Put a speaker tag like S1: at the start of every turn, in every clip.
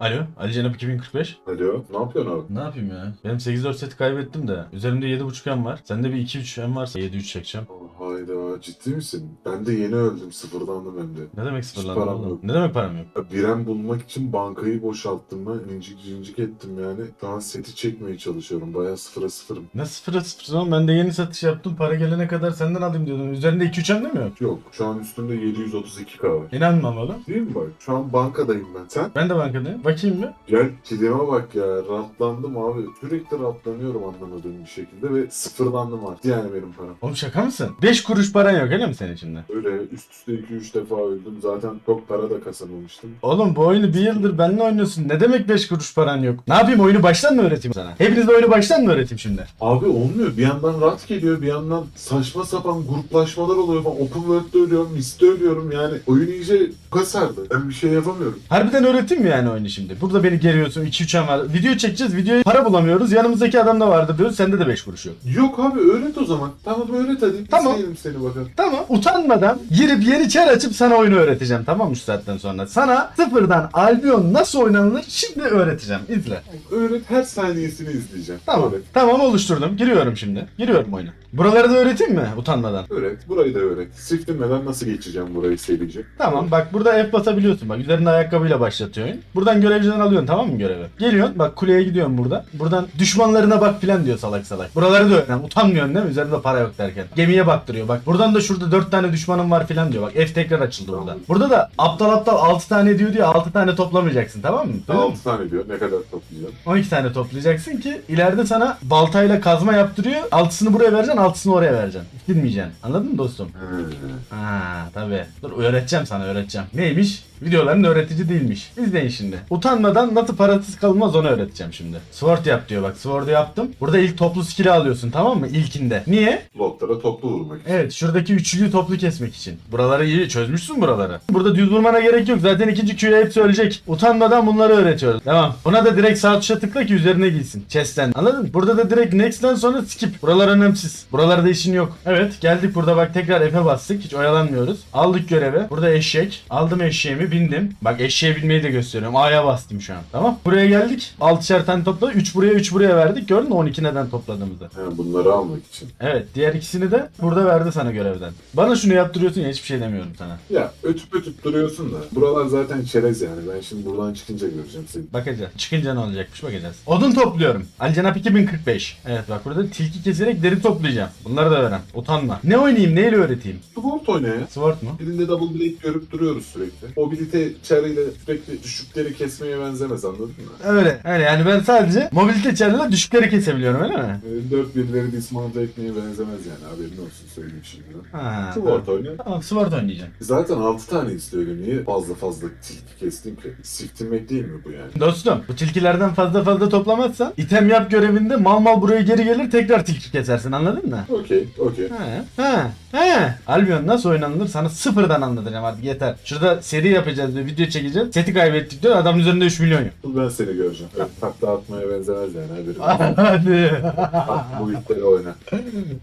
S1: Alo, Ali Cenap 2045.
S2: Alo, ne yapıyorsun abi?
S1: Ne yapayım ya? Benim 8-4 seti kaybettim de. Üzerimde 7.5 M var. Sende bir 2-3 M varsa 7-3 çekeceğim.
S2: Hayda, ciddi misin? Ben de yeni öldüm, sıfırdandım hem de.
S1: Ne demek sıfırlandın
S2: param
S1: oğlum?
S2: yok.
S1: Ne demek param yok?
S2: Ya, Birem bulmak için bankayı boşalttım ben, incik cincik ettim yani. Şu an seti çekmeye çalışıyorum, bayağı sıfıra sıfırım.
S1: Ne sıfıra sıfır oğlum? Ben de yeni satış yaptım. Para gelene kadar senden alayım diyordum. Üzerinde 2-3 M de mi yok?
S2: Yok, şu an üstümde 732k var.
S1: İnanmam oğlum.
S2: Değil mi bak? Şu an bankadayım ben. Sen?
S1: Ben de bankadayım. Bakayım mı?
S2: Gel kilime bak ya, rahatlandım abi. Sürekli rahatlanıyorum anlamadığım bir şekilde ve sıfırlandım artık yani benim param.
S1: Oğlum şaka mısın? 5 kuruş paran yok öyle mi senin şimdi?
S2: Öyle üst üste 2-3 defa öldüm. Zaten çok para da kazanmamıştım.
S1: Oğlum bu oyunu bir yıldır benimle oynuyorsun. Ne demek 5 kuruş paran yok? Ne yapayım oyunu baştan mı öğreteyim sana? Hepinize oyunu baştan mı öğreteyim şimdi?
S2: Abi olmuyor. Bir yandan rahat geliyor, bir yandan saçma sapan gruplaşmalar oluyor. Ben Open World'de ölüyorum, Mist'te ölüyorum. Yani oyun iyice kasardı. Ben bir şey yapamıyorum.
S1: Harbiden öğreteyim mi yani oyunu şimdi? Burada beni geriyorsun 2-3 an var. Video çekeceğiz videoya para bulamıyoruz. Yanımızdaki adam da vardı diyoruz. Sende de 5 kuruş yok.
S2: Yok abi öğret o zaman. Tamam öğret hadi.
S1: Tamam.
S2: İzleyelim seni bakalım.
S1: Tamam utanmadan girip yeni çar açıp sana oyunu öğreteceğim tamam mı şu saatten sonra? Sana sıfırdan Albion nasıl oynanılır şimdi öğreteceğim. İzle.
S2: Öğret her saniyesini izleyeceğim.
S1: Tamam.
S2: Öğret.
S1: Tamam oluşturdum. Giriyorum şimdi. Giriyorum oyuna. Buraları da öğreteyim mi utanmadan?
S2: Öğret. Burayı da öğret. Siftinmeden nasıl geçeceğim burayı serice.
S1: Tamam bak burada F basabiliyorsun bak üzerinde ayakkabıyla başlatıyor oyun. Buradan görevciden alıyorsun tamam mı görevi? Geliyorsun bak kuleye gidiyorsun burada. Buradan düşmanlarına bak filan diyor salak salak. Buraları da öğren utanmıyorsun değil mi? Üzerinde para yok derken. Gemiye baktırıyor bak. Buradan da şurada 4 tane düşmanım var filan diyor bak. F tekrar açıldı burada. Burada da aptal aptal 6 tane diyor diye 6 tane toplamayacaksın tamam mı? Mu?
S2: 6 tane diyor. Ne kadar toplayacağım?
S1: 12 tane toplayacaksın ki ileride sana baltayla kazma yaptırıyor. Altısını buraya vereceksin, altısını oraya vereceksin. Bilmeyeceksin. Anladın mı dostum? Ha tabi. Dur öğreteceğim sana öğreteceğim. Neymiş? Videoların öğretici değilmiş. İzleyin şimdi. Utanmadan nasıl parasız kalınmaz onu öğreteceğim şimdi. Sword yap diyor bak. Sword'u yaptım. Burada ilk toplu skill'i alıyorsun tamam mı? İlkinde. Niye?
S2: Lotlara toplu vurmak için.
S1: Evet şuradaki üçlüyü toplu kesmek için. Buraları iyi çözmüşsün buraları. Burada düz vurmana gerek yok. Zaten ikinci Q'ya hepsi ölecek. Utanmadan bunları öğretiyoruz. Tamam. Buna da direkt sağ tuşa tıkla ki üzerine giysin. Chest'ten. Anladın mı? Burada da direkt next'ten sonra skip. Buralar önemsiz. Buralarda işin yok. Evet geldik burada bak tekrar F'e bastık. Hiç oyalanmıyoruz. Aldık görevi. Burada eşek. Aldım eşeğimi bindim. Bak eşeğe binmeyi de gösteriyorum. A'ya bastım şu an. Tamam. Buraya geldik. 6'şer tane topla. 3 buraya 3 buraya verdik. Gördün mü 12 neden topladığımızı?
S2: Ha, bunları almak için.
S1: Evet diğer ikisini de burada verdi sana görevden. Bana şunu yaptırıyorsun ya hiçbir şey demiyorum sana.
S2: Ya ötüp ötüp duruyorsun da. Buralar zaten çerez yani. Ben şimdi buradan çıkınca göreceğim seni.
S1: Bakacağız. Çıkınca ne olacakmış bakacağız. Odun topluyorum. Ali Cenap 2045. Evet bak burada tilki keserek deri toplayacağım. Bunları da öğren. Utanma. Ne oynayayım neyle öğreteyim?
S2: Sword oyna ya.
S1: Sword mu?
S2: Elinde double blade görüp duruyoruz sürekli. Mobilite çarıyla sürekli düşükleri kesmeye benzemez anladın mı?
S1: Öyle. Öyle yani ben sadece mobilite çarıyla düşükleri kesebiliyorum öyle mi?
S2: Ee, Dört birileri dismount etmeye benzemez yani haberin olsun söyleyeyim şimdi.
S1: Ha.
S2: Sword oyna.
S1: Tamam Sword oynayacağım.
S2: Zaten 6 tane istiyor niye fazla fazla tilki kestin ki? Siktirmek değil mi bu yani?
S1: Dostum bu tilkilerden fazla fazla toplamazsan item yap görevinde mal mal buraya geri gelir tekrar tilki kesersin anladın mı?
S2: Okey, okey.
S1: He, he, he. Albion nasıl oynanılır sana sıfırdan anlatacağım artık yeter. Şurada seri yapacağız bir video çekeceğiz. Seti kaybettik diyor adamın üzerinde 3 milyon yok.
S2: Ben seni göreceğim. Evet, takla atmaya benzemez yani haberin olsun.
S1: Hadi.
S2: Bak bu itleri oyna.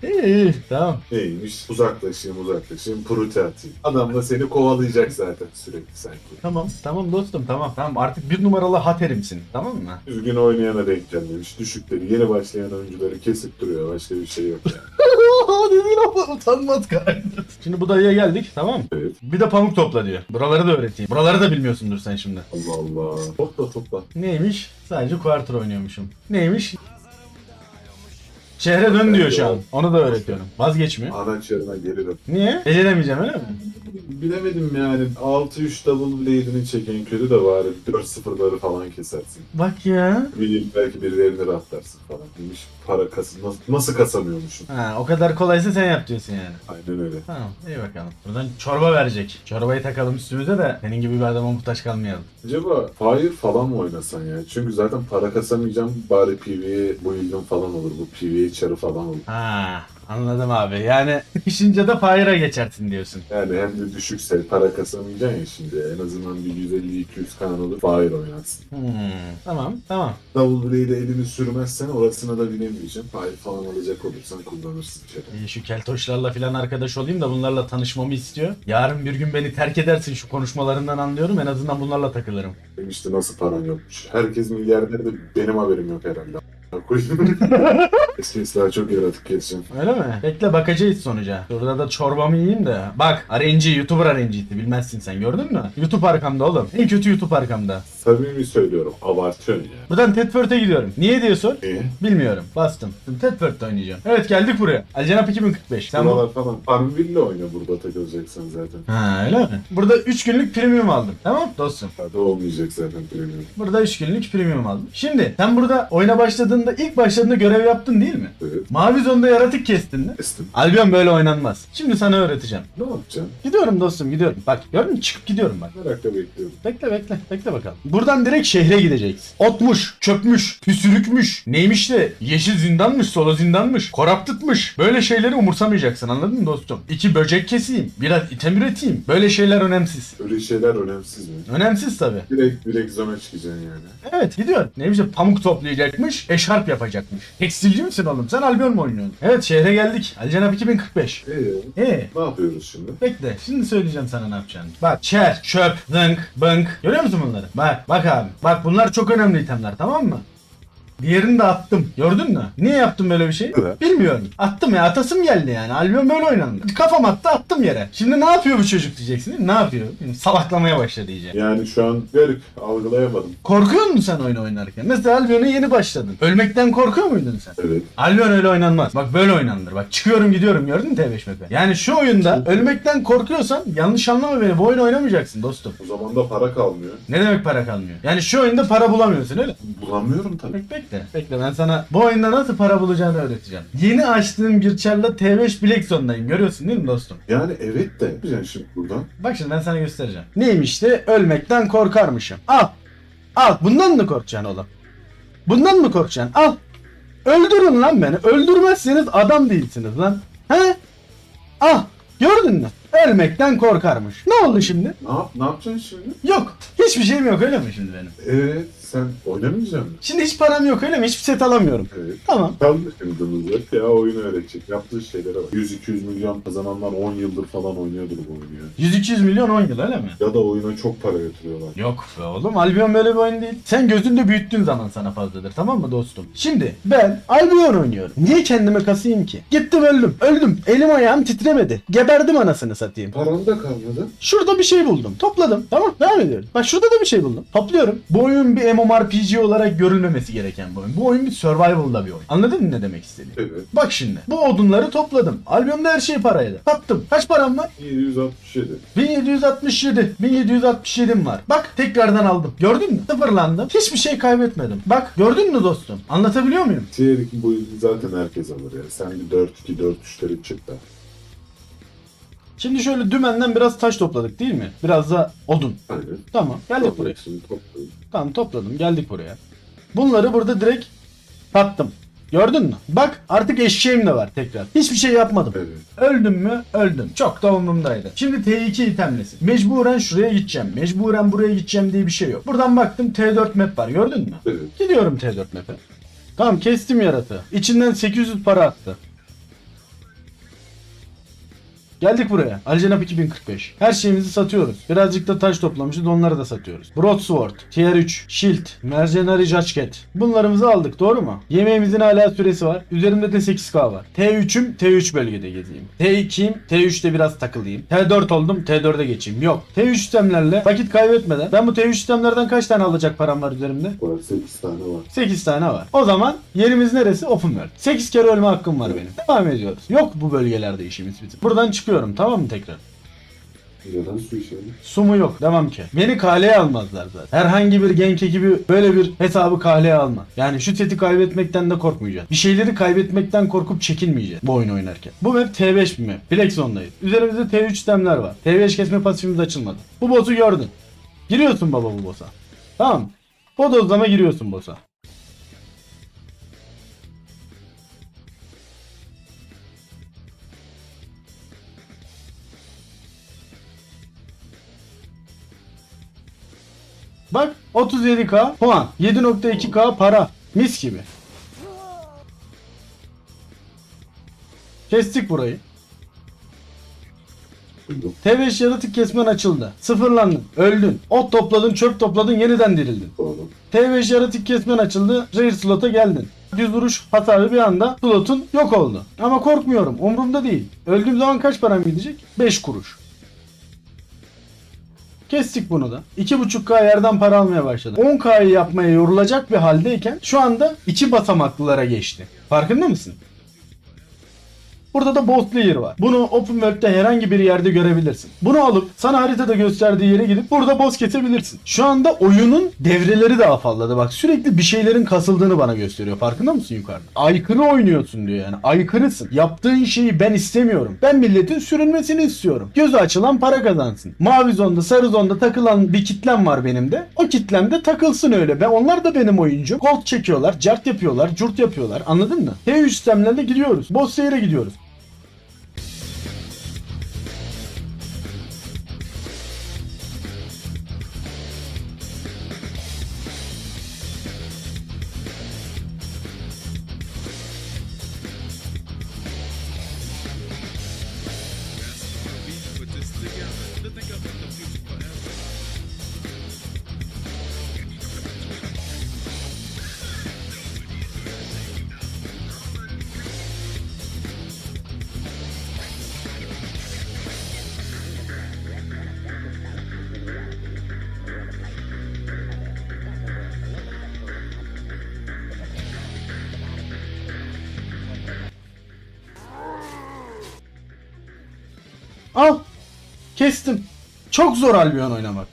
S1: iyi iyi tamam.
S2: Neymiş? Uzaklaşayım uzaklaşayım prute atayım. Adam da seni kovalayacak zaten sürekli sanki.
S1: Tamam tamam dostum tamam. Tamam artık bir numaralı haterimsin tamam mı?
S2: Düzgün oynayana denk gelmemiş. Düşükleri, yeni başlayan oyuncuları kesip duruyor. Başka bir şey yok yani.
S1: Ama utanmaz gayet. Şimdi bu dayıya geldik tamam mı?
S2: Evet.
S1: Bir de pamuk topla diyor. Buraları da öğreteyim. Buraları da bilmiyorsundur sen şimdi.
S2: Allah Allah. Topla topla.
S1: Neymiş? Sadece quarter oynuyormuşum. Neymiş? Şehre dön diyor şu an. Onu da öğretiyorum. Vazgeçmiyor.
S2: Anaç yerine gelirim.
S1: Niye? Beceremeyeceğim öyle mi?
S2: Bilemedim yani. 6-3 double blade'ini çeken kötü de bari 4-0'ları falan kesersin.
S1: Bak ya.
S2: Bileyim belki birilerini rahatlarsın falan. Demiş para kasın. Nasıl, nasıl kasamıyormuşum?
S1: Ha, o kadar kolaysa sen yap diyorsun yani.
S2: Aynen öyle.
S1: Tamam iyi bakalım. Buradan çorba verecek. Çorbayı takalım üstümüze de senin gibi bir adama muhtaç kalmayalım.
S2: Acaba Fire falan mı oynasan ya? Çünkü zaten para kasamayacağım. Bari PvE bu ilgim falan olur. Bu PvE çarı falan olur.
S1: Ha, Anladım abi. Yani sıkışınca da fire'a geçersin diyorsun.
S2: Yani hem de düşükse para kasamayacaksın ya şimdi. En azından bir 150-200 kan alıp Fire oynarsın.
S1: Hmm, tamam tamam.
S2: Double Blade'e elini sürmezsen orasına da binemeyeceğim. Fire falan alacak olursan kullanırsın içeri.
S1: İyi, şu keltoşlarla falan arkadaş olayım da bunlarla tanışmamı istiyor. Yarın bir gün beni terk edersin şu konuşmalarından anlıyorum. En azından bunlarla takılırım.
S2: Benim işte nasıl paran yokmuş. Herkes milyarder de benim haberim yok herhalde. Koyayım. Eskisi daha çok yaratık keseceğim.
S1: Öyle mi? Bekle bakacağız sonuca. Şurada da çorbamı yiyeyim de. Bak RNG, YouTuber RNG'ti bilmezsin sen gördün mü? YouTube arkamda oğlum. En kötü YouTube arkamda.
S2: Samimi söylüyorum. Abartıyorsun ya.
S1: Buradan Tedford'a gidiyorum. Niye diyorsun?
S2: Niye?
S1: Bilmiyorum. Bastım. Şimdi Tedford'da oynayacağım. Evet geldik buraya. Alcanap 2045. Sen bu...
S2: Buralar falan. Farmville oyna burada takılacaksan zaten.
S1: Ha öyle mi? Burada 3 günlük premium aldım. Tamam dostum.
S2: Hadi olmayacak zaten premium.
S1: Burada 3 günlük premium aldım. Şimdi sen burada oyuna başladığında ilk başladığında görev yaptın değil mi?
S2: Evet.
S1: Mavi zonda yaratık kestin mi?
S2: Kestim.
S1: Albion böyle oynanmaz. Şimdi sana öğreteceğim.
S2: Ne yapacağım?
S1: Gidiyorum dostum gidiyorum. Bak gördün mü? Çıkıp gidiyorum bak.
S2: Merakla bekliyorum.
S1: Bekle bekle bekle bakalım. Buradan direkt şehre gideceksin. Otmuş, çöpmüş, püsürükmüş, neymiş de yeşil zindanmış, solo zindanmış, koraptıtmış. Böyle şeyleri umursamayacaksın anladın mı dostum? İki böcek keseyim, biraz item üreteyim. Böyle şeyler önemsiz.
S2: Öyle şeyler önemsiz mi?
S1: Önemsiz tabi.
S2: Direkt direkt zona çıkacaksın yani.
S1: Evet gidiyor. Neymiş de pamuk toplayacakmış, eşarp yapacakmış. Tekstilci misin oğlum? Sen Albion mu oynuyorsun? Evet şehre geldik. Alcanap 2045.
S2: Ee,
S1: Ee,
S2: ne yapıyoruz şimdi?
S1: Bekle. Şimdi söyleyeceğim sana ne yapacağını. Bak çer, çöp, zınk, bınk. Görüyor musun bunları? Bak, bak abi. Bak bunlar çok önemli itemler tamam mı? Diğerini de attım. Gördün mü? Niye yaptım böyle bir şey?
S2: Evet.
S1: Bilmiyorum. Attım ya. Atasım geldi yani. Albion böyle oynandı. Kafam attı attım yere. Şimdi ne yapıyor bu çocuk diyeceksin? Ne yapıyor? Salaklamaya başladı iyice.
S2: Yani şu an garip algılayamadım.
S1: Korkuyor musun sen oyun oynarken? Mesela Albion'a yeni başladın. Ölmekten korkuyor muydun sen?
S2: Evet.
S1: Albion öyle oynanmaz. Bak böyle oynanır. Bak çıkıyorum gidiyorum gördün mü T5 map'e? Yani şu oyunda ölmekten korkuyorsan yanlış anlama beni. Bu oyunu oynamayacaksın dostum.
S2: O zaman da para kalmıyor.
S1: Ne demek para kalmıyor? Yani şu oyunda para bulamıyorsun öyle.
S2: Bulamıyorum tabii.
S1: Bek bekle. Bekle ben sana bu oyunda nasıl para bulacağını öğreteceğim. Yeni açtığım bir çarla T5 Black Zone'dayım. Görüyorsun değil mi dostum?
S2: Yani evet de yapacaksın şimdi buradan.
S1: Bak şimdi ben sana göstereceğim. Neymiş de ölmekten korkarmışım. Al. Al. Bundan mı korkacaksın oğlum? Bundan mı korkacaksın? Al. Öldürün lan beni. Öldürmezseniz adam değilsiniz lan. He? Al. Gördün mü? Ölmekten korkarmış. Ne oldu şimdi?
S2: Ne yap ne yapacaksın şimdi?
S1: Yok. Hiçbir şeyim yok öyle mi şimdi benim?
S2: Evet sen oynamayacaksın mı?
S1: Şimdi hiç param yok öyle mi? Hiçbir set alamıyorum.
S2: Evet.
S1: Tamam.
S2: Kaldı şimdi mızrak ya oyunu öğretecek. Yaptığı şeylere bak. 100-200 milyon kazananlar 10 yıldır falan oynuyordur bu oyunu ya.
S1: 100-200 milyon 10 yıl öyle mi?
S2: Ya da oyuna çok para yatırıyorlar.
S1: Yok be oğlum Albion böyle bir oyun değil. Sen gözünde büyüttüğün zaman sana fazladır tamam mı dostum? Şimdi ben Albion oynuyorum. Niye kendime kasayım ki? Gittim öldüm. Öldüm. Elim ayağım titremedi. Geberdim anasını satayım.
S2: Paran da kalmadı.
S1: Şurada bir şey buldum. Topladım. Tamam devam ediyorum. Bak şurada da bir şey buldum. Topluyorum. Bu oyun bir MMORPG olarak görülmemesi gereken bir oyun. Bu oyun bir survival'da bir oyun. Anladın mı ne demek istediğimi?
S2: Evet.
S1: Bak şimdi. Bu odunları topladım. Albümde her şey paraydı. Sattım. Kaç param var?
S2: 767.
S1: 1767. 1767'm var. Bak tekrardan aldım. Gördün mü? Sıfırlandım. Hiçbir şey kaybetmedim. Bak gördün mü dostum? Anlatabiliyor muyum?
S2: Tier 2 bu zaten herkes alır ya. Sen bir 4-2 4-3'leri çık da.
S1: Şimdi şöyle dümenden biraz taş topladık değil mi? Biraz da odun.
S2: Aynen.
S1: Tamam geldik buraya.
S2: Toplayacaksın.
S1: Tamam topladım geldik buraya. Bunları burada direkt sattım. Gördün mü? Bak artık eşeğim de var tekrar. Hiçbir şey yapmadım.
S2: Evet.
S1: Öldüm mü? Öldüm. Çok da umurumdaydı. Şimdi T2 itemlesin. Mecburen şuraya gideceğim. Mecburen buraya gideceğim diye bir şey yok. Buradan baktım T4 map var. Gördün mü?
S2: Evet.
S1: Gidiyorum T4 map'e. Tamam kestim yaratığı. İçinden 800 para attı. Geldik buraya. Alcenap 2045. Her şeyimizi satıyoruz. Birazcık da taş toplamışız onları da satıyoruz. Broadsword, Tier 3, Shield, Mercenary Jacket. Bunlarımızı aldık doğru mu? Yemeğimizin hala süresi var. Üzerimde de 8K var. T3'üm T3 bölgede gezeyim. T2'yim T3'te biraz takılayım. T4 oldum T4'e geçeyim. Yok. T3 sistemlerle vakit kaybetmeden ben bu T3 sistemlerden kaç tane alacak param var üzerimde?
S2: Var 8 tane var.
S1: 8 tane var. O zaman yerimiz neresi? Open world. 8 kere ölme hakkım var benim. Devam ediyoruz. Yok bu bölgelerde işimiz bizim. Buradan çıkıyorum tamam mı tekrar?
S2: Neden su içelim?
S1: Su mu yok? Devam ki. Beni kaleye almazlar zaten. Herhangi bir genk ekibi böyle bir hesabı kaleye almaz. Yani şu seti kaybetmekten de korkmayacağız. Bir şeyleri kaybetmekten korkup çekinmeyeceğiz bu oyunu oynarken. Bu map T5 bir map. Flex zone'dayız. Üzerimizde T3 sistemler var. T5 kesme pasifimiz açılmadı. Bu boss'u gördün. Giriyorsun baba bu boss'a. Tamam. Bodozlama giriyorsun boss'a. Bak 37k puan. 7.2k para. Mis gibi. Kestik burayı.
S2: Duydum.
S1: T5 yaratık kesmen açıldı. Sıfırlandın. Öldün. Ot topladın, çöp topladın, yeniden dirildin.
S2: Doğru.
S1: T5 yaratık kesmen açıldı. Rare slota geldin. Düz vuruş hasarı bir anda slotun yok oldu. Ama korkmuyorum. Umurumda değil. Öldüğüm zaman kaç param gidecek? 5 kuruş. Kestik bunu da. 2.5K yerden para almaya başladı. 10K'yı yapmaya yorulacak bir haldeyken şu anda iki basamaklılara geçti. Farkında mısın? Burada da boss layer var. Bunu open world'de herhangi bir yerde görebilirsin. Bunu alıp sana haritada gösterdiği yere gidip burada boss kesebilirsin. Şu anda oyunun devreleri de afalladı. Bak sürekli bir şeylerin kasıldığını bana gösteriyor. Farkında mısın yukarıda? Aykırı oynuyorsun diyor yani. Aykırısın. Yaptığın şeyi ben istemiyorum. Ben milletin sürünmesini istiyorum. Gözü açılan para kazansın. Mavi zonda, sarı zonda takılan bir kitlem var benim de. O kitlemde takılsın öyle. Ben onlar da benim oyuncu. Gold çekiyorlar, cart yapıyorlar, curt yapıyorlar. Anladın mı? T3 sistemlerle gidiyoruz. Boss layer'e gidiyoruz. Al. Kestim. Çok zor Albion oynamak.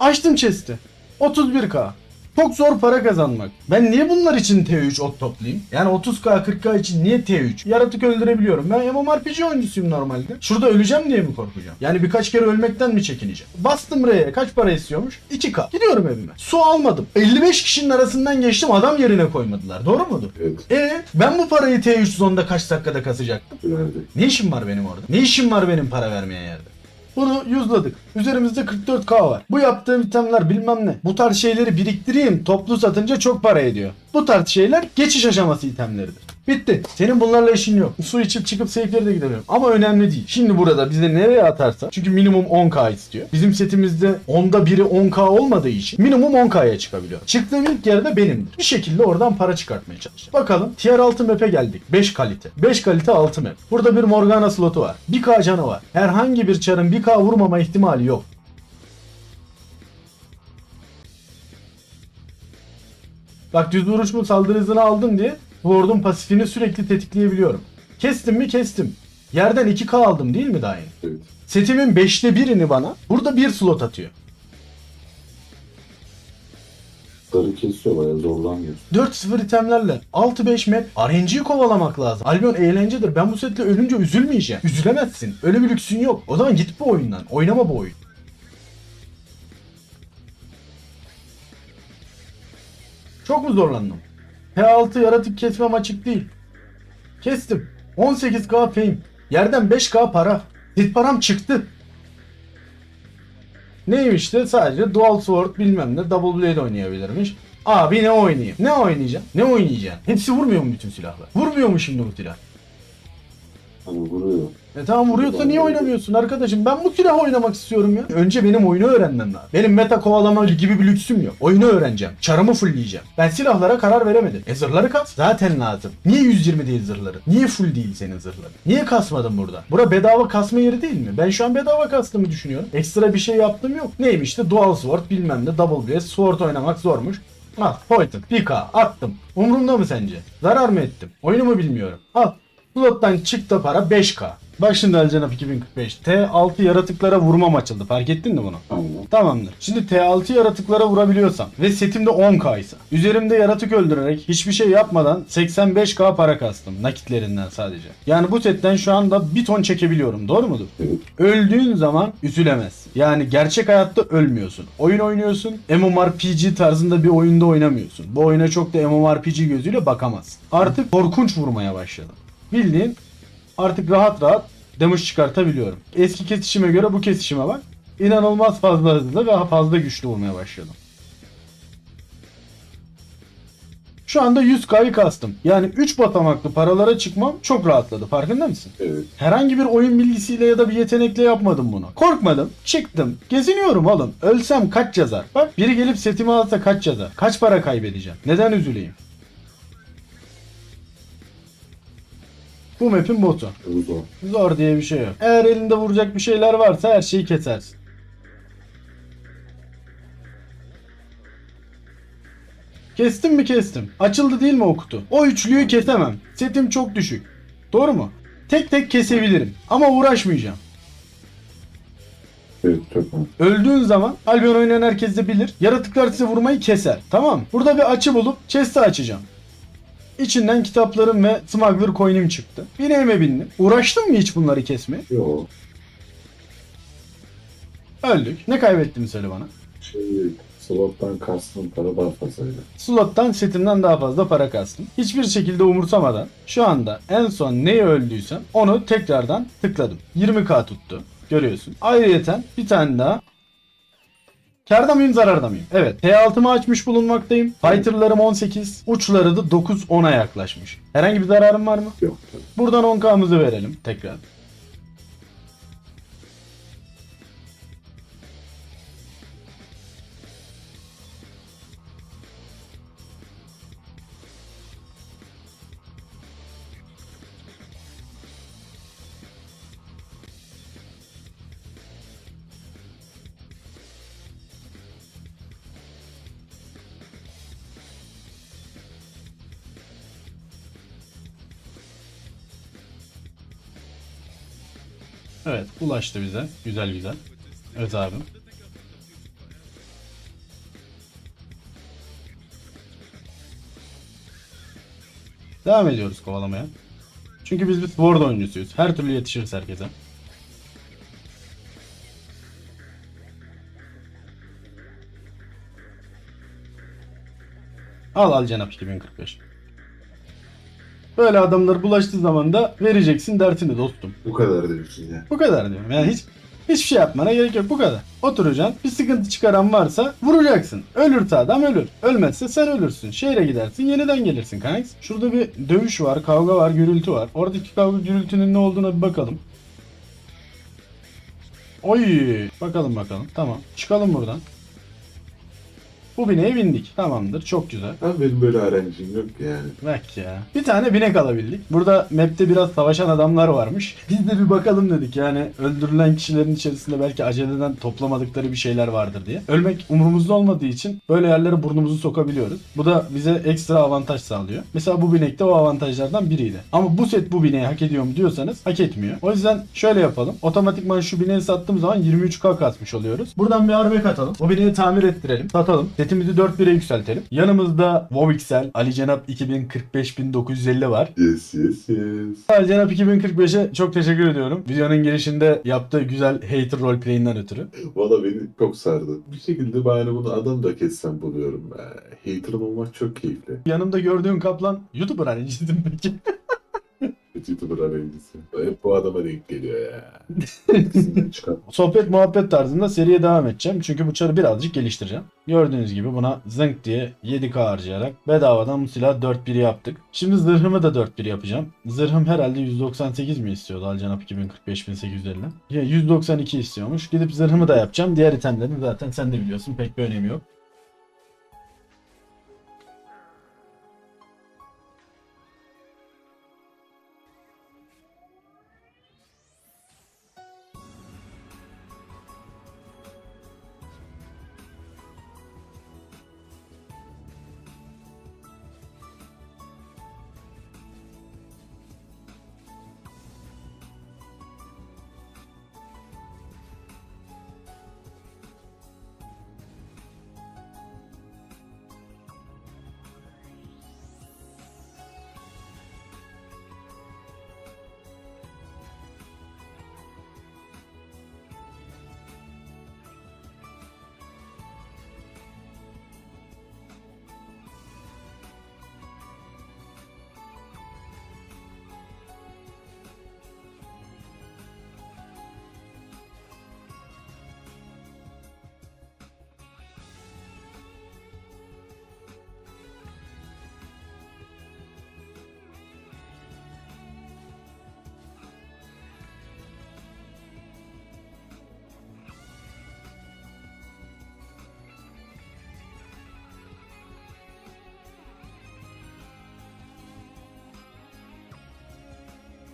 S1: Açtım chest'i. 31k. Çok zor para kazanmak. Ben niye bunlar için T3 ot toplayayım? Yani 30k 40k için niye T3? Yaratık öldürebiliyorum. Ben MMORPG oyuncusuyum normalde. Şurada öleceğim diye mi korkacağım? Yani birkaç kere ölmekten mi çekineceğim? Bastım R'ye. Kaç para istiyormuş? 2k. Gidiyorum evime. Su almadım. 55 kişinin arasından geçtim. Adam yerine koymadılar. Doğru mudur?
S2: Evet.
S1: E ben bu parayı T3 zonda kaç dakikada kasacaktım?
S2: Verdi.
S1: Ne işim var benim orada? Ne işim var benim para vermeye yerde? Bunu yüzladık. Üzerimizde 44k var. Bu yaptığım itemler bilmem ne. Bu tarz şeyleri biriktireyim. Toplu satınca çok para ediyor. Bu tarz şeyler geçiş aşaması itemleridir. Bitti. Senin bunlarla işin yok. Su içip çıkıp safe'lere de gidebilirim. Ama önemli değil. Şimdi burada bize nereye atarsa. Çünkü minimum 10k istiyor. Bizim setimizde onda biri 10k olmadığı için minimum 10k'ya çıkabiliyor. Çıktığım ilk yerde benimdir. Bir şekilde oradan para çıkartmaya çalışacağım. Bakalım tier 6 map'e geldik. 5 kalite. 5 kalite 6 map. Burada bir Morgana slotu var. 1k canı var. Herhangi bir çarın 1k vurmama ihtimali yok. Bak düz vuruş mu saldırı hızını aldım diye Ward'un pasifini sürekli tetikleyebiliyorum. Kestim mi kestim. Yerden 2k aldım değil mi daha yeni?
S2: Evet.
S1: Setimin 5'te birini bana burada bir slot atıyor.
S2: Sarı kesiyor bayağı zorlanmıyor.
S1: 4-0 itemlerle 6-5 map RNG'yi kovalamak lazım. Albion eğlencedir. Ben bu setle ölünce üzülmeyeceğim. Üzülemezsin. Öyle bir lüksün yok. O zaman git bu oyundan. Oynama bu oyun. Çok mu zorlandım? P6 yaratık kesmem açık değil. Kestim. 18k fame. Yerden 5k para. Hit param çıktı. Neymiş de sadece Dual Sword bilmem ne Double Blade oynayabilirmiş. Abi ne oynayayım? Ne oynayacağım? Ne oynayacağım? Hepsi vurmuyor mu bütün silahlar? Vurmuyor mu şimdi bu silah?
S2: Hani vuruyor.
S1: E tamam vuruyorsa niye oynamıyorsun arkadaşım? Ben bu silahı oynamak istiyorum ya. Önce benim oyunu öğrenmem lazım. Benim meta kovalama gibi bir lüksüm yok. Oyunu öğreneceğim. Çarımı fullleyeceğim. Ben silahlara karar veremedim. E zırhları kas. Zaten lazım. Niye 120 değil zırhları? Niye full değil senin zırhların? Niye kasmadın burada? Bura bedava kasma yeri değil mi? Ben şu an bedava kastığımı düşünüyorum. Ekstra bir şey yaptım yok. Neymiş de dual sword bilmem ne double blade sword oynamak zormuş. Al pointed 1k attım. Umurumda mı sence? Zarar mı ettim? Oyunu bilmiyorum. Al. Slottan çıktı para 5k. Bak şimdi Alcanap 2045. T6 yaratıklara vurmam açıldı. Fark ettin mi bunu?
S2: Aynen.
S1: Tamamdır. Şimdi T6 yaratıklara vurabiliyorsam ve setimde 10k ise üzerimde yaratık öldürerek hiçbir şey yapmadan 85k para kastım nakitlerinden sadece. Yani bu setten şu anda bir ton çekebiliyorum. Doğru mudur?
S2: Evet.
S1: Öldüğün zaman üzülemezsin. Yani gerçek hayatta ölmüyorsun. Oyun oynuyorsun. MMORPG tarzında bir oyunda oynamıyorsun. Bu oyuna çok da MMORPG gözüyle bakamazsın. Artık korkunç vurmaya başladım bildiğin artık rahat rahat damage çıkartabiliyorum. Eski kesişime göre bu kesişime bak. İnanılmaz fazla hızlı ve fazla güçlü olmaya başladım. Şu anda 100K'yı kastım. Yani 3 basamaklı paralara çıkmam çok rahatladı. Farkında mısın?
S2: Evet.
S1: Herhangi bir oyun bilgisiyle ya da bir yetenekle yapmadım bunu. Korkmadım. Çıktım. Geziniyorum oğlum. Ölsem kaç yazar? Bak biri gelip setimi alsa kaç yazar? Kaç para kaybedeceğim? Neden üzüleyim? Bu map'in botu.
S2: Uzun.
S1: Zor diye bir şey yok. Eğer elinde vuracak bir şeyler varsa her şeyi kesersin. Kestim mi kestim. Açıldı değil mi o kutu? O üçlüyü kesemem. Setim çok düşük. Doğru mu? Tek tek kesebilirim. Ama uğraşmayacağım.
S2: Evet mantıklı.
S1: Öldüğün zaman Albion oynayan herkes de bilir. Yaratıklar size vurmayı keser. Tamam? Burada bir açı bulup chest'i açacağım. İçinden kitaplarım ve smuggler coin'im çıktı. Bineğime bindim. Uğraştın mı hiç bunları kesmeye?
S2: Yo.
S1: Öldük. Ne kaybettiğimi söyle bana.
S2: Şey, slottan kastım para daha fazlaydı.
S1: Slottan setimden daha fazla para kastım. Hiçbir şekilde umursamadan şu anda en son neyi öldüysem onu tekrardan tıkladım. 20k tuttu. Görüyorsun. Ayrıyeten bir tane daha Karda mıyım zararda mıyım? Evet. T6'mı açmış bulunmaktayım. Fighter'larım 18. Uçları da 9-10'a yaklaşmış. Herhangi bir zararım var mı?
S2: Yok.
S1: Buradan 10k'mızı verelim tekrar. Ulaştı bize. Güzel güzel. Evet abi. Devam ediyoruz kovalamaya. Çünkü biz bir Sword oyuncusuyuz. Her türlü yetişiriz herkese. Al al Cenap 2045. Böyle adamlar bulaştığı zaman da vereceksin dersini dostum.
S2: Bu kadar diyorsun ya.
S1: Bu kadar diyorum. Yani hiç hiçbir şey yapmana gerek yok. Bu kadar. Oturacaksın. Bir sıkıntı çıkaran varsa vuracaksın. Ölürse adam ölür. Ölmezse sen ölürsün. Şehre gidersin. Yeniden gelirsin kanks. Şurada bir dövüş var. Kavga var. Gürültü var. Oradaki kavga gürültünün ne olduğuna bir bakalım. Oy. Bakalım bakalım. Tamam. Çıkalım buradan. Bu bineğe bindik. Tamamdır. Çok güzel.
S2: Ben benim böyle öğrencim yok yani.
S1: Bak ya. Bir tane binek alabildik. Burada map'te biraz savaşan adamlar varmış. Biz de bir bakalım dedik yani öldürülen kişilerin içerisinde belki aceleden toplamadıkları bir şeyler vardır diye. Ölmek umurumuzda olmadığı için böyle yerlere burnumuzu sokabiliyoruz. Bu da bize ekstra avantaj sağlıyor. Mesela bu binek de o avantajlardan biriydi. Ama bu set bu bineği hak ediyor mu diyorsanız hak etmiyor. O yüzden şöyle yapalım. Otomatikman şu bineği sattığım zaman 23k kasmış oluyoruz. Buradan bir arbek atalım. O bineği tamir ettirelim. Satalım. Setimizi 4-1'e yükseltelim. Yanımızda Vovixel Ali Cenap 245.950 var.
S2: Yes yes yes.
S1: Ali Cenap 2045'e çok teşekkür ediyorum. Videonun girişinde yaptığı güzel hater roleplay'inden ötürü.
S2: Valla beni çok sardı. Bir şekilde bari bunu adam da kessem buluyorum. Be. Hater'ın olmak çok keyifli.
S1: Yanımda gördüğün kaplan YouTuber hariciydim peki.
S2: YouTuber arayıcısı. Hep bu adama denk geliyor ya. İkisinden çıkan.
S1: Sohbet muhabbet tarzında seriye devam edeceğim. Çünkü bu çarı birazcık geliştireceğim. Gördüğünüz gibi buna zınk diye 7k harcayarak bedavadan bu silahı 4-1 yaptık. Şimdi zırhımı da 4-1 yapacağım. Zırhım herhalde 198 mi istiyordu Alcanap 245.850. Ya 192 istiyormuş. Gidip zırhımı da yapacağım. Diğer itemlerini zaten sen de biliyorsun pek bir önemi yok.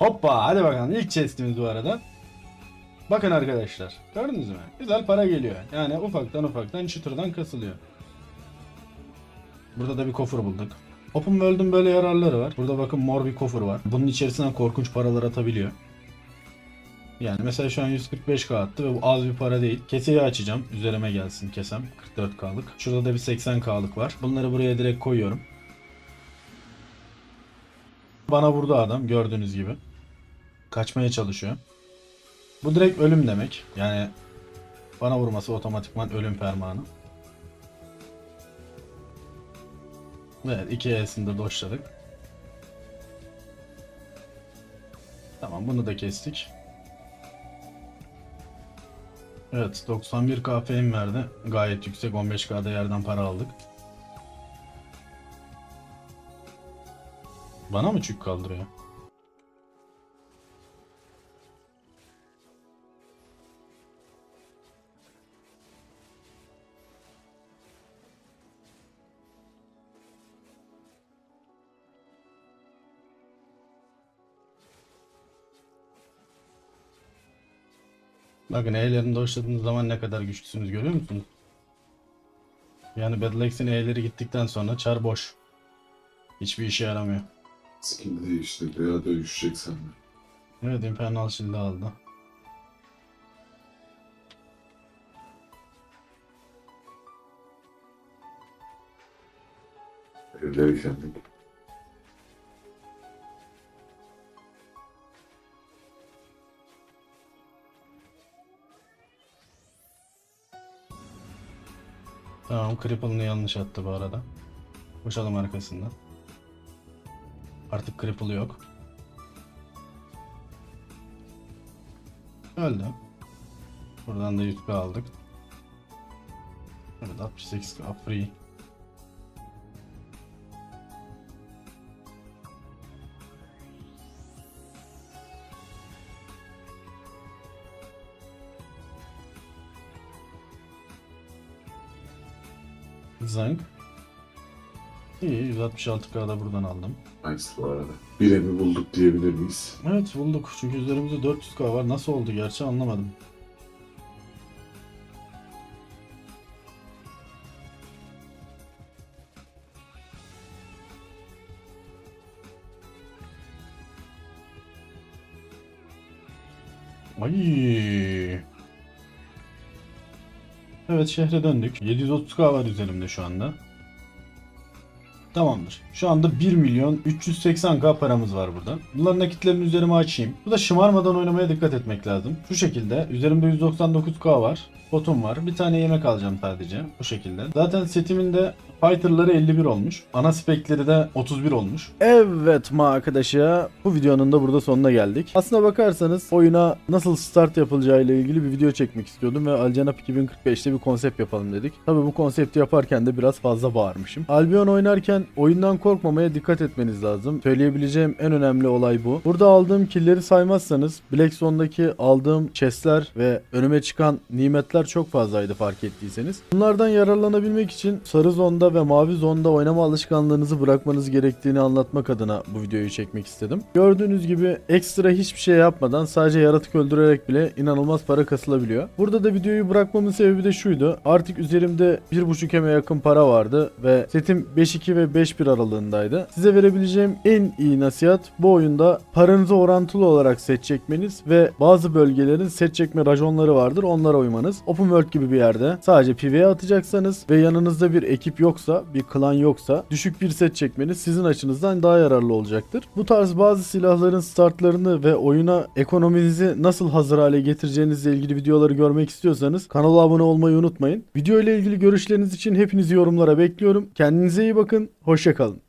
S1: Hoppa hadi bakalım ilk chestimiz bu arada. Bakın arkadaşlar gördünüz mü? Güzel para geliyor. Yani ufaktan ufaktan çıtırdan kasılıyor. Burada da bir kofur bulduk. Open World'un böyle yararları var. Burada bakın mor bir kofur var. Bunun içerisinden korkunç paralar atabiliyor. Yani mesela şu an 145k attı ve bu az bir para değil. Keseyi açacağım. Üzerime gelsin kesem. 44k'lık. Şurada da bir 80k'lık var. Bunları buraya direkt koyuyorum. Bana vurdu adam gördüğünüz gibi. Kaçmaya çalışıyor. Bu direkt ölüm demek. Yani bana vurması otomatikman ölüm fermanı. Evet iki E'sini de doşladık. Tamam bunu da kestik. Evet 91 KFM verdi. Gayet yüksek 15K'da yerden para aldık. Bana mı çük kaldırıyor? Bakın E'lerini doşladığınız zaman ne kadar güçlüsünüz görüyor musunuz? Yani Battle Axe'in E'leri gittikten sonra çar boş. Hiçbir işe yaramıyor.
S2: Skin değişti veya dövüşecek seninle.
S1: Evet Infernal Shield'ı aldı.
S2: Evleri kendik.
S1: Tamam Cripple'ını yanlış attı bu arada. Koşalım arkasından. Artık Cripple yok. Öldü. Buradan da 100k aldık. Evet 68k free. Zank. İyi 166k da buradan aldım.
S2: Nice bu arada. Bir evi bulduk diyebilir miyiz?
S1: Evet bulduk. Çünkü üzerimizde 400k var. Nasıl oldu gerçi anlamadım. Evet şehre döndük. 730k var üzerimde şu anda. Tamamdır. Şu anda 1 milyon 380k paramız var burada. Bunların nakitlerini üzerime açayım. Bu da şımarmadan oynamaya dikkat etmek lazım. Şu şekilde. Üzerimde 199k var. Botum var. Bir tane yemek alacağım sadece. Bu şekilde. Zaten setimin de fighter'ları 51 olmuş. Ana spekleri de 31 olmuş. Evet ma arkadaşa bu videonun da burada sonuna geldik. Aslına bakarsanız oyuna nasıl start yapılacağı ile ilgili bir video çekmek istiyordum ve Alcanap 2045'te bir konsept yapalım dedik. Tabi bu konsepti yaparken de biraz fazla bağırmışım. Albion oynarken oyundan korkmamaya dikkat etmeniz lazım. Söyleyebileceğim en önemli olay bu. Burada aldığım killleri saymazsanız Black Zone'daki aldığım chestler ve önüme çıkan nimetler çok fazlaydı fark ettiyseniz. Bunlardan yararlanabilmek için sarı zonda ve mavi zonda oynama alışkanlığınızı bırakmanız gerektiğini anlatmak adına bu videoyu çekmek istedim. Gördüğünüz gibi ekstra hiçbir şey yapmadan sadece yaratık öldürerek bile inanılmaz para kasılabiliyor. Burada da videoyu bırakmamın sebebi de şuydu. Artık üzerimde 1.5 eme yakın para vardı ve setim 5.2 ve 5.1 aralığındaydı. Size verebileceğim en iyi nasihat bu oyunda paranızı orantılı olarak set çekmeniz ve bazı bölgelerin set çekme rajonları vardır onlara uymanız. Open World gibi bir yerde sadece PvE atacaksanız ve yanınızda bir ekip yoksa, bir klan yoksa düşük bir set çekmeniz sizin açınızdan daha yararlı olacaktır. Bu tarz bazı silahların startlarını ve oyuna ekonominizi nasıl hazır hale getireceğinizle ilgili videoları görmek istiyorsanız kanala abone olmayı unutmayın. Video ile ilgili görüşleriniz için hepinizi yorumlara bekliyorum. Kendinize iyi bakın, hoşçakalın.